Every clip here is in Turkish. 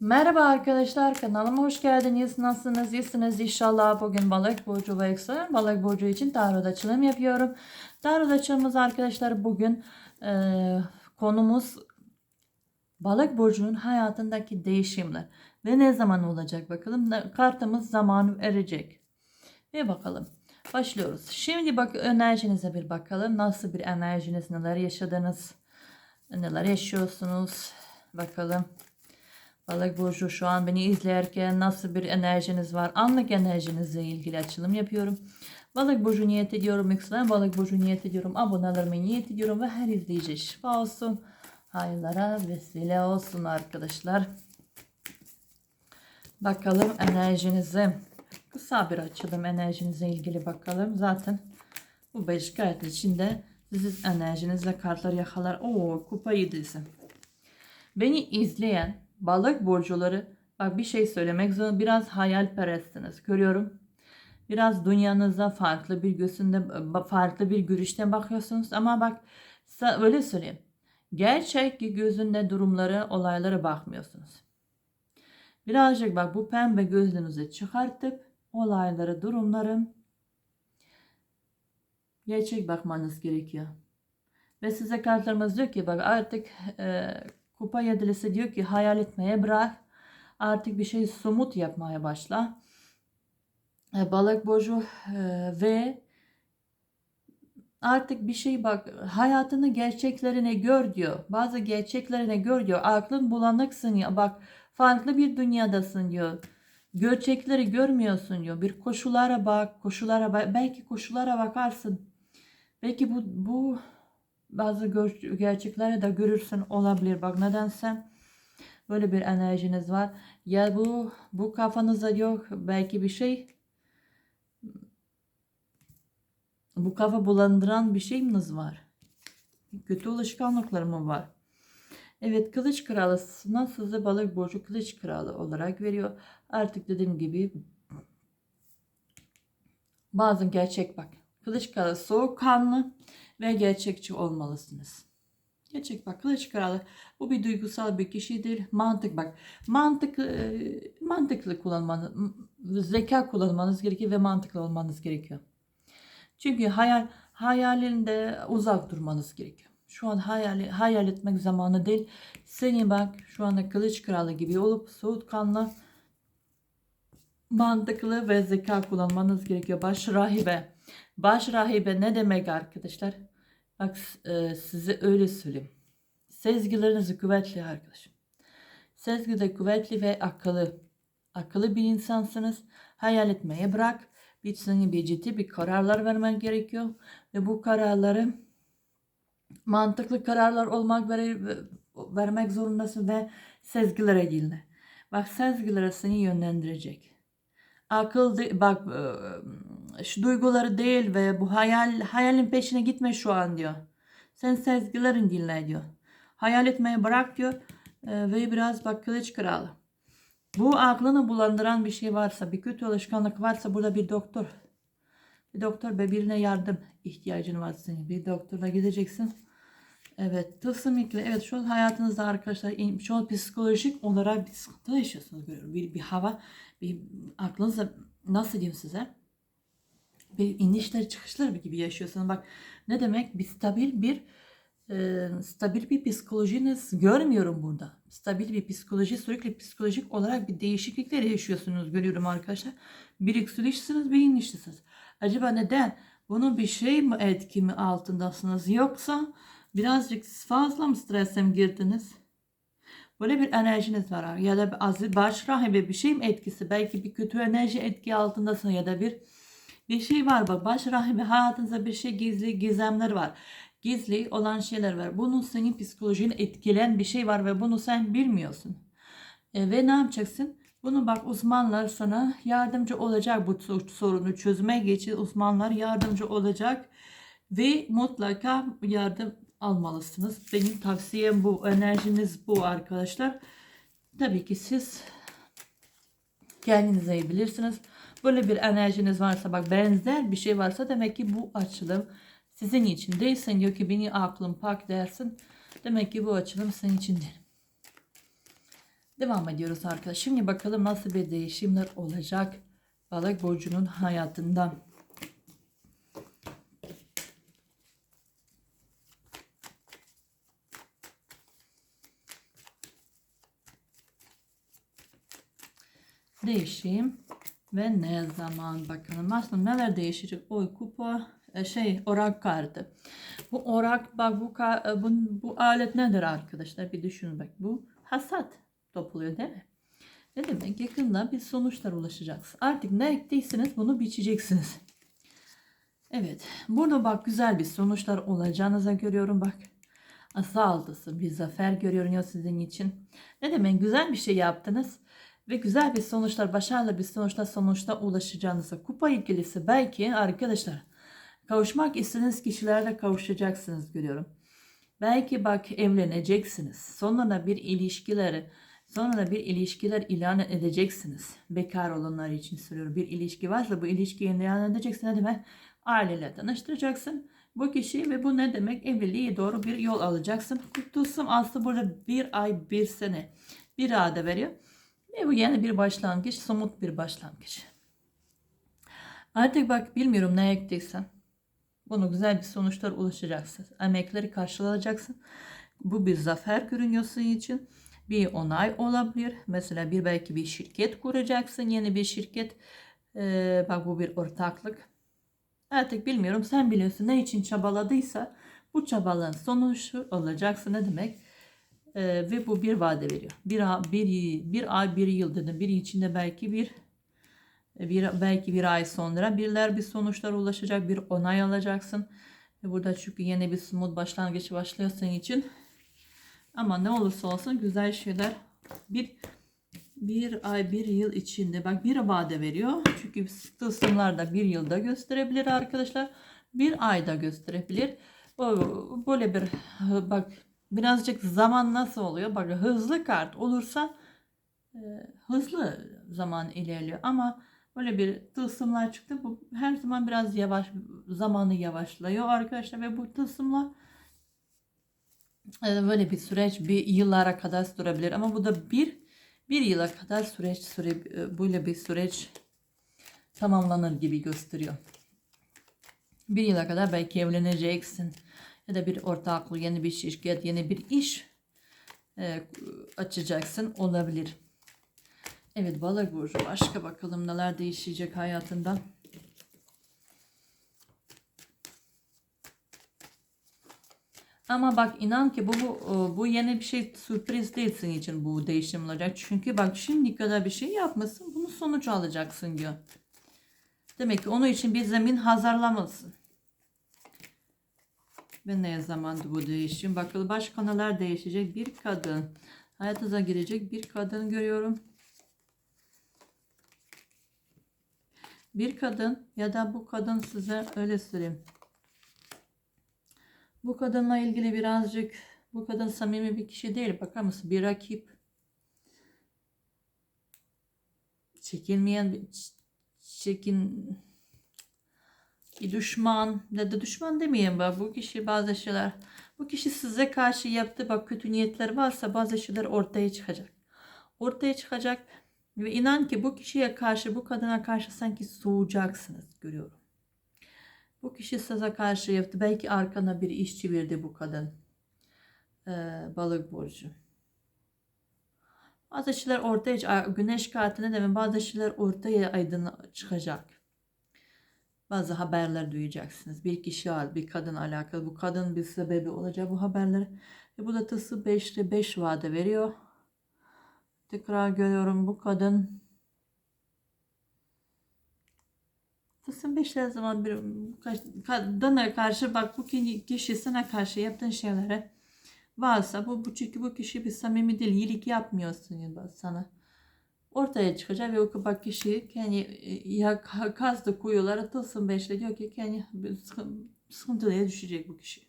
Merhaba arkadaşlar kanalıma hoş geldiniz. Nasılsınız? İyisiniz inşallah. Bugün balık burcu ve yükselen balık burcu için tarot açılım yapıyorum. Tarot açılımımız arkadaşlar bugün e, konumuz balık burcunun hayatındaki değişimler ve ne zaman olacak bakalım. Kartımız zamanı erecek. Ve bakalım. Başlıyoruz. Şimdi bak enerjinize bir bakalım. Nasıl bir enerjiniz, neler yaşadınız, neler yaşıyorsunuz. Bakalım. Balık burcu şu an beni izlerken nasıl bir enerjiniz var? Anlık enerjinizle ilgili açılım yapıyorum. Balık burcu niyet ediyorum. Yükselen balık burcu niyet ediyorum. Abonelerime niyet ediyorum ve her izleyici şifa olsun. Hayırlara vesile olsun arkadaşlar. Bakalım enerjinize. Kısa bir açılım enerjinize ilgili bakalım. Zaten bu beş kart içinde siz enerjinizle kartlar yakalar. Oo kupa yedisi. Beni izleyen balık burcuları bak bir şey söylemek zorunda biraz hayalperestsiniz. Görüyorum. Biraz dünyanıza farklı bir gözünde farklı bir görüşten bakıyorsunuz ama bak öyle söyleyeyim. Gerçek gözünde durumları, olaylara bakmıyorsunuz. Birazcık bak bu pembe gözlüğünüzü çıkartıp olaylara, durumları gerçek bakmanız gerekiyor. Ve size kartlarımız diyor ki bak artık e, kupa yedilisi diyor ki hayal etmeye bırak. Artık bir şey somut yapmaya başla. E, balık burcu e, ve artık bir şey bak hayatını gerçeklerine gör diyor. Bazı gerçeklerine gör diyor. Aklın bulanıksın ya bak farklı bir dünyadasın diyor. Gerçekleri görmüyorsun diyor. Bir koşullara bak, koşullara bak. Belki koşullara bakarsın. Belki bu bu bazı gerçekleri de görürsün olabilir. Bak nedense böyle bir enerjiniz var. Ya bu bu kafanızda yok belki bir şey bu kafa bulandıran bir şeyiniz var. Kötü alışkanlıklar mı var? Evet kılıç kralısına size balık burcu kılıç kralı olarak veriyor. Artık dediğim gibi bazı gerçek bak. Kılıç kralı soğukkanlı ve gerçekçi olmalısınız. Gerçek bak kılıç kralı bu bir duygusal bir kişidir. Mantık bak. Mantık e, mantıklı kullanmanız, zeka kullanmanız gerekiyor ve mantıklı olmanız gerekiyor. Çünkü hayal hayalinde uzak durmanız gerekiyor. Şu an hayal, hayal etmek zamanı değil. Senin bak şu anda kılıç kralı gibi olup soğukkanlı mantıklı ve zeka kullanmanız gerekiyor. Baş rahibe. Baş rahibe ne demek arkadaşlar? Bak e, size öyle söyleyeyim. Sezgileriniz kuvvetli arkadaşım. Sezgi de kuvvetli ve akıllı. Akıllı bir insansınız. Hayal etmeye bırak. Bir senin bir ciddi bir kararlar vermen gerekiyor. Ve bu kararları mantıklı kararlar olmak vermek zorundasın ve sezgilere dinle. Bak sezgilere seni yönlendirecek. Akıl de- bak e, şu duyguları değil ve bu hayal hayalin peşine gitme şu an diyor. Sen sezgilerin dinle diyor. Hayal etmeyi bırak diyor E, ve biraz bak kılıç kralı. Bu aklını bulandıran bir şey varsa, bir kötü alışkanlık varsa burada bir doktor. Bir doktor ve birine yardım ihtiyacın var senin. Bir doktorla gideceksin. Evet, kesinlikle. Evet, şu an hayatınızda arkadaşlar şu an psikolojik olarak bir sıkıntı yaşıyorsunuz. Görüyorum. Bir, bir hava, bir aklınızda nasıl diyeyim size? Bir inişler çıkışlar gibi yaşıyorsunuz. Bak ne demek? Bir stabil bir e, stabil bir psikolojiniz görmüyorum burada. Stabil bir psikoloji sürekli psikolojik olarak bir değişiklikler yaşıyorsunuz görüyorum arkadaşlar. Bir yükselişsiniz bir inişlisiniz. Acaba neden? Bunun bir şey mi etki mi altındasınız yoksa birazcık fazla mı strese mi girdiniz? Böyle bir enerjiniz var ya da bir baş rahibe bir şey mi etkisi belki bir kötü enerji etki altındasın ya da bir bir şey var bak baş rahibe hayatınızda bir şey gizli gizemler var gizli olan şeyler var. Bunun senin psikolojini etkileyen bir şey var ve bunu sen bilmiyorsun. E, ve ne yapacaksın? Bunu bak uzmanlar sana yardımcı olacak bu so- sorunu çözmeye geçin. Uzmanlar yardımcı olacak ve mutlaka yardım almalısınız. Benim tavsiyem bu. Enerjiniz bu arkadaşlar. Tabii ki siz kendinize iyi bilirsiniz. Böyle bir enerjiniz varsa bak benzer bir şey varsa demek ki bu açılım sizin için değilsen diyor ki beni aklım pak dersin. Demek ki bu açılım senin için değil. Devam ediyoruz arkadaşlar. Şimdi bakalım nasıl bir değişimler olacak balık burcunun hayatında. Değişim ve ne zaman bakalım. Aslında neler değişecek? Oy kupa e, şey orak kartı. Bu orak bak bu, e, bu, bu alet nedir arkadaşlar? Bir düşünün bak. Bu hasat topluyor değil mi? Ne demek? Yakında bir sonuçlar ulaşacaksınız. Artık ne ektiyseniz bunu biçeceksiniz. Evet. Burada bak güzel bir sonuçlar olacağınıza görüyorum bak. Asa altısı bir zafer görüyorum ya sizin için. Ne demek? Güzel bir şey yaptınız. Ve güzel bir sonuçlar, başarılı bir sonuçlar sonuçta ulaşacağınıza. Kupa ikilisi belki arkadaşlar kavuşmak istediğiniz kişilerle kavuşacaksınız görüyorum. Belki bak evleneceksiniz. Sonra bir ilişkileri Sonra bir ilişkiler ilan edeceksiniz. Bekar olanlar için söylüyorum. Bir ilişki varsa bu ilişkiyi ilan edeceksin. Ne demek? Aileyle tanıştıracaksın. Bu kişiyi ve bu ne demek? Evliliğe doğru bir yol alacaksın. Kutlusun aslında burada bir ay, bir sene, bir ayda veriyor. Ve bu yeni bir başlangıç, somut bir başlangıç. Artık bak bilmiyorum ne ektiysen. Bunu güzel bir sonuçlar ulaşacaksın. Emekleri karşılayacaksın. Bu bir zafer görünüyor senin için bir onay olabilir. Mesela bir belki bir şirket kuracaksın. Yeni bir şirket. Ee, bak bu bir ortaklık. Artık bilmiyorum sen biliyorsun ne için çabaladıysa bu çabalığın sonucu olacaksın ne demek? Ee, ve bu bir vade veriyor. Bir, bir, bir ay bir yıl dedim. Bir içinde belki bir bir belki bir ay sonra birler bir sonuçlar ulaşacak. Bir onay alacaksın. Ve burada çünkü yeni bir smooth başlangıç başlıyor senin için. Ama ne olursa olsun güzel şeyler bir bir ay bir yıl içinde bak bir vade veriyor. Çünkü tılsımlar bir yılda gösterebilir arkadaşlar. Bir ayda gösterebilir. Böyle bir bak birazcık zaman nasıl oluyor? Bak hızlı kart olursa e, hızlı zaman ilerliyor ama böyle bir tılsımlar çıktı. Bu her zaman biraz yavaş zamanı yavaşlıyor arkadaşlar ve bu tılsımlar ee, böyle bir süreç bir yıllara kadar sürebilir ama bu da bir bir yıla kadar süreç süre e, böyle bir süreç tamamlanır gibi gösteriyor. Bir yıla kadar belki evleneceksin ya da bir ortaklık, yeni bir şirket, yeni bir iş e, açacaksın olabilir. Evet balık burcu başka bakalım neler değişecek hayatında. Ama bak inan ki bu, bu, bu yeni bir şey sürpriz değil için bu değişim olacak. Çünkü bak şimdi kadar bir şey yapmasın bunu sonuç alacaksın diyor. Demek ki onun için bir zemin hazırlamalısın. Ve ne zamandı bu değişim? Bakalım başka neler değişecek? Bir kadın. Hayatınıza girecek bir kadın görüyorum. Bir kadın ya da bu kadın size öyle söyleyeyim. Bu kadınla ilgili birazcık bu kadın samimi bir kişi değil. Bakar mısın? Bir rakip. Çekilmeyen çekin bir düşman ya da düşman demeyeyim bak bu kişi bazı şeyler bu kişi size karşı yaptığı bak kötü niyetler varsa bazı şeyler ortaya çıkacak. Ortaya çıkacak ve inan ki bu kişiye karşı bu kadına karşı sanki soğuyacaksınız görüyorum. Bu kişi size karşı yaptı. Belki arkana bir iş çevirdi bu kadın. Ee, balık burcu. Bazı şeyler ortaya güneş kartına demin bazı şeyler ortaya aydın çıkacak. Bazı haberler duyacaksınız. Bir kişi var, bir kadın alakalı. Bu kadın bir sebebi olacak bu haberler. Ve bu da tısı 5'te 5 vade veriyor. Tekrar görüyorum bu kadın Kısım 5 her zaman bir kadına karşı bak bu kişi sana karşı yaptığın şeylere varsa bu, bu çünkü bu kişi bir samimi değil iyilik yapmıyorsun sana ortaya çıkacak ve o bak kişi kendi ya kazdı kuyulara tılsım beşle diyor ki kendi sıkıntıya düşecek bu kişi.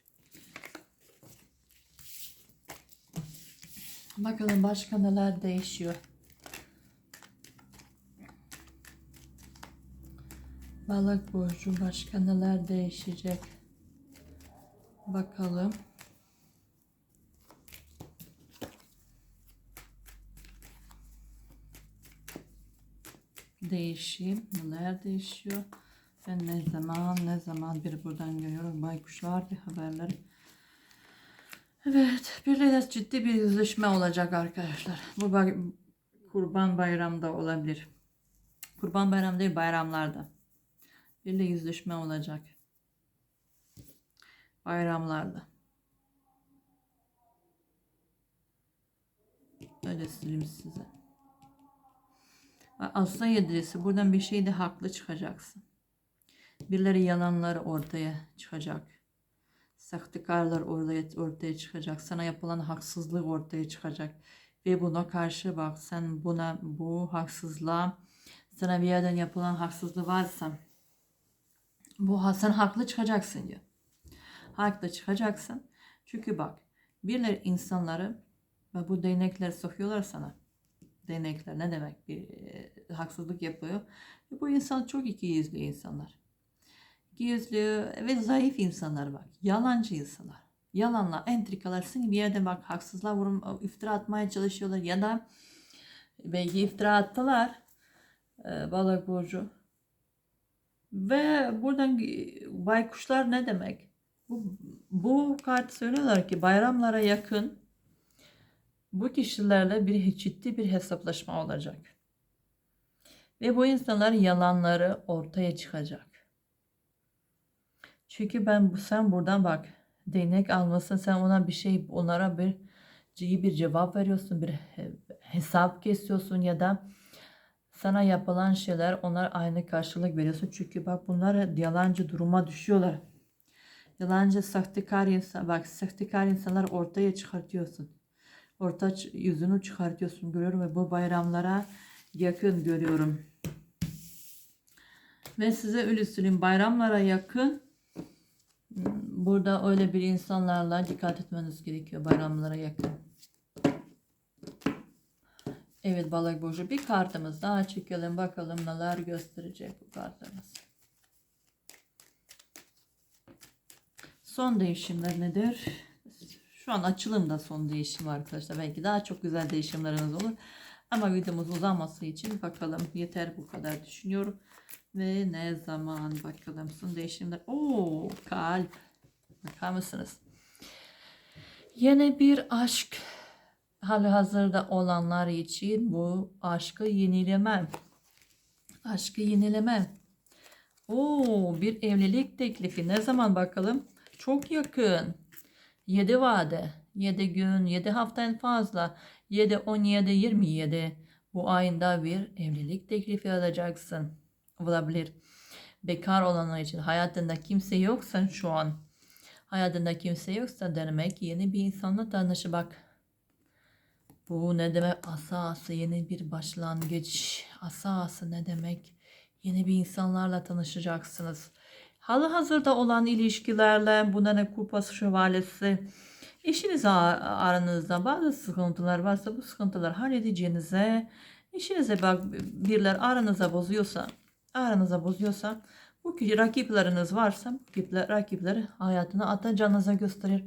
Bakalım başka neler değişiyor. Balık burcu başka neler değişecek? Bakalım. Değişeyim. Neler değişiyor? Ben ne zaman ne zaman bir buradan görüyorum. Baykuşlar bir haberler. Evet, bir de ciddi bir yüzleşme olacak arkadaşlar. Bu bay- kurban bayramda olabilir. Kurban bayram değil bayramlarda. Bir de yüzleşme olacak. Bayramlarda. Öyle söyleyeyim size. Aslan yedilisi buradan bir şeyde haklı çıkacaksın. Birileri yalanlar ortaya çıkacak. Sahtekarlar ortaya, ortaya çıkacak. Sana yapılan haksızlık ortaya çıkacak. Ve buna karşı bak sen buna bu haksızlığa sana bir yerden yapılan haksızlık varsa bu sen haklı çıkacaksın diyor. Haklı çıkacaksın. Çünkü bak birileri insanları ve bu değnekler sokuyorlar sana. Değnekler ne demek? Bir e, haksızlık yapıyor. Ve bu insan çok iki yüzlü insanlar. İki yüzlü ve zayıf insanlar bak. Yalancı insanlar. Yalanla, entrikalar seni bir yerde bak haksızlığa vurum, iftira atmaya çalışıyorlar ya da belki iftira attılar e, balık burcu. Ve buradan e, baykuşlar ne demek? Bu, bu kart söylüyorlar ki bayramlara yakın bu kişilerle bir ciddi bir hesaplaşma olacak. Ve bu insanlar yalanları ortaya çıkacak. Çünkü ben sen buradan bak değnek almasın sen ona bir şey onlara bir iyi bir cevap veriyorsun bir he- hesap kesiyorsun ya da sana yapılan şeyler onlar aynı karşılık veriyorsun. Çünkü bak bunlar yalancı duruma düşüyorlar. Yalancı sahtekar insan bak sahtekar insanlar ortaya çıkartıyorsun. Orta ç- yüzünü çıkartıyorsun görüyorum ve bu bayramlara yakın görüyorum. Ve size öyle bayramlara yakın hmm, burada öyle bir insanlarla dikkat etmeniz gerekiyor bayramlara yakın. Evet balık burcu bir kartımız daha çekelim bakalım neler gösterecek bu kartımız. Son değişimler nedir? Şu an açılımda son değişim var arkadaşlar. Belki daha çok güzel değişimleriniz olur. Ama videomuz uzaması için bakalım yeter bu kadar düşünüyorum. Ve ne zaman bakalım son değişimler. Oo kalp. Bakar mısınız? Yeni bir aşk hali hazırda olanlar için bu aşkı yenilemem. Aşkı yenilemem. Oo bir evlilik teklifi ne zaman bakalım? Çok yakın. 7 vade, 7 gün, 7 hafta en fazla, 7, 17, 27 bu ayında bir evlilik teklifi alacaksın. Olabilir. Bekar olanlar için hayatında kimse yoksa şu an, hayatında kimse yoksa demek yeni bir insanla tanışı bak. Bu ne demek? Asası yeni bir başlangıç. Asası ne demek? Yeni bir insanlarla tanışacaksınız. Halı hazırda olan ilişkilerle buna ne kupası şövalyesi. Eşiniz ar- aranızda bazı sıkıntılar varsa bu sıkıntılar halledeceğinize eşinize bak birler aranıza bozuyorsa aranıza bozuyorsa bu rakipleriniz varsa rakipler, rakipleri hayatına atacağınıza gösterir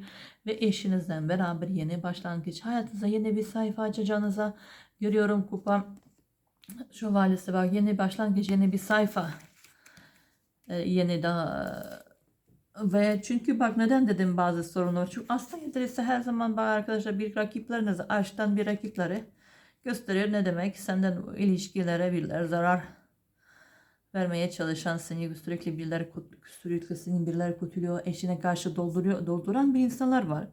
ve eşinizden beraber yeni başlangıç hayatınıza yeni bir sayfa açacağınıza görüyorum kupa şövalyesi bak yeni başlangıç yeni bir sayfa yeni daha ve çünkü bak neden dedim bazı sorunlar. Çünkü aslında yeterlisi her zaman bak arkadaşlar bir rakipleriniz aşktan bir rakipleri gösterir. Ne demek? Senden ilişkilere birler zarar vermeye çalışan seni sürekli birileri sürekli senin birileri kötülüyor. Eşine karşı dolduruyor, dolduran bir insanlar var.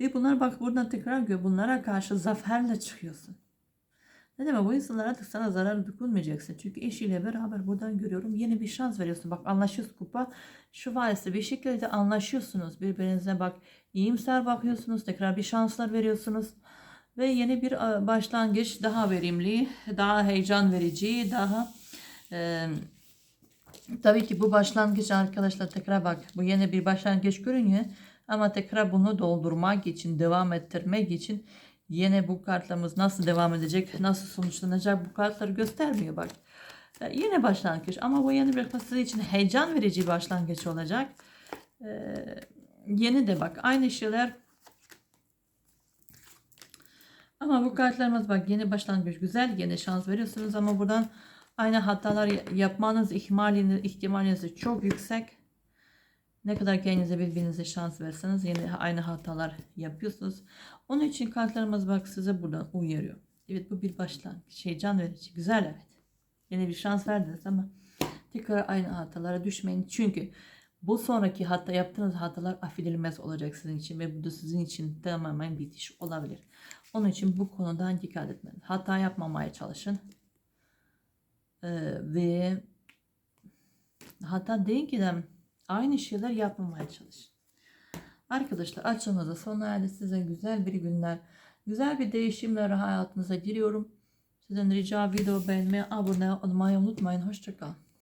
Ve bunlar bak buradan tekrar gör. Bunlara karşı zaferle çıkıyorsun. Ne demek bu insanlar artık sana zarar dokunmayacaksın. Çünkü eşiyle beraber buradan görüyorum yeni bir şans veriyorsun. Bak anlaşıyorsun kupa. Şu varsa bir şekilde anlaşıyorsunuz. Birbirinize bak iyimser bakıyorsunuz. Tekrar bir şanslar veriyorsunuz. Ve yeni bir e, başlangıç daha verimli, daha heyecan verici, daha e, tabii ki bu başlangıç arkadaşlar tekrar bak bu yeni bir başlangıç görünüyor. Ama tekrar bunu doldurmak için, devam ettirmek için yine bu kartlarımız nasıl devam edecek, nasıl sonuçlanacak bu kartları göstermiyor bak. E, yeni başlangıç ama bu yeni bir fasıl için heyecan verici bir başlangıç olacak. E, yeni de bak aynı şeyler ama bu kartlarımız bak yeni başlangıç güzel yeni şans veriyorsunuz ama buradan Aynı hatalar ya- yapmanız ihtimaliniz, ihtimaliniz çok yüksek. Ne kadar kendinize birbirinize şans verseniz yine aynı hatalar yapıyorsunuz. Onun için kartlarımız bak size buradan uyarıyor. Evet bu bir başlangıç. Şey can verici. Güzel evet. Yine bir şans verdiniz ama tekrar aynı hatalara düşmeyin. Çünkü bu sonraki hatta yaptığınız hatalar affedilmez olacak sizin için ve bu da sizin için tamamen bitiş olabilir. Onun için bu konudan dikkat etmeyin. Hata yapmamaya çalışın. Ee, ve hatta değil ki de aynı şeyler yapmamaya çalışın. Arkadaşlar açılımıza sona erdi. Size güzel bir günler, güzel bir değişimler hayatınıza diliyorum. Sizden rica video beğenmeyi, abone olmayı unutmayın. Hoşçakalın.